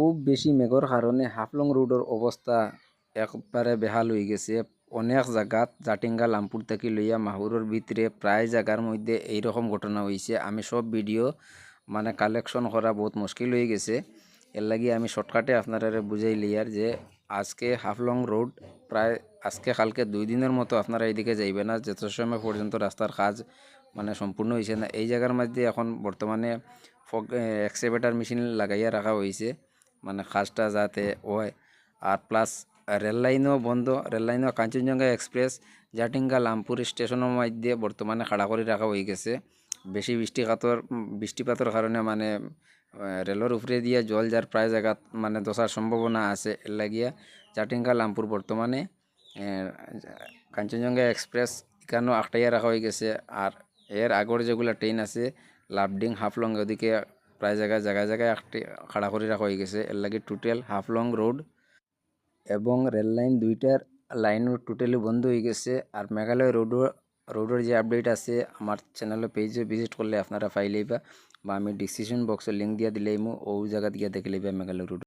খুব বেশি মেঘর কারণে হাফলং রোডের অবস্থা একবারে বেহাল হয়ে গেছে। অনেক জায়গাত জাটিঙ্গা লামপুর থেকে লইয়া মাহুরের ভিতরে প্রায় জায়গার মধ্যে এইরকম ঘটনা হয়েছে আমি সব ভিডিও মানে কালেকশন করা বহুত মুশকিল হয়ে গেছে। এর লাগি আমি শর্টকাটে আপনারা বুঝাই লিয়ার যে আজকে হাফলং রোড প্রায় আজকে কালকে দুই দিনের মতো আপনারা এইদিকে যাইবে না। যত সময় পর্যন্ত রাস্তার কাজ মানে সম্পূর্ণ হয়েছে না। এই জায়গার মধ্যে এখন বর্তমানে ফগ এক্সেভেটার মেশিন লাগাইয়া রাখা হয়েছে মানে কাজটা যাতে হয়। আর প্লাস রেল লাইনও বন্ধ। রেল লাইনও কাঞ্চনজঙ্ঘা এক্সপ্রেস জাটিঙ্গা, লামপুর স্টেশনের মধ্যে বর্তমানে খাড়া করে রাখা হয়ে গেছে। বেশি বৃষ্টিপাতর, বৃষ্টিপাতের কারণে মানে রেলের উপরে দিয়ে জল যার প্রায় জায়গা মানে দশার সম্ভাবনা আছে। এর লাগিয়া জাটিঙ্গা, লামপুর বর্তমানে কাঞ্চনজঙ্ঘা এক্সপ্রেস এখানেও আটটাইয়া রাখা হয়ে গেছে। আর এর আগর যেগুলো ট্রেন আছে লাভডিং হাফলং ওদিকে প্রায় জায়গায় জায়গায় জায়গায় একটি খাড়া করে রাখা হয়ে গেছে। এর লাগে টোটাল হাফলং রোড এবং রেল লাইন দুইটার লাইনও টোটালি বন্ধ হয়ে গেছে। আর মেঘালয় রোডও রোডের যে আপডেট আছে আমার চ্যানেলের পেজে ভিজিট করলে আপনারা পাইলেই বা আমি ডিসক্রিপশন বক্সে লিঙ্ক দিয়ে দিলেই ও জায়গা দিয়ে দেখলেই বা মেঘালয় রোড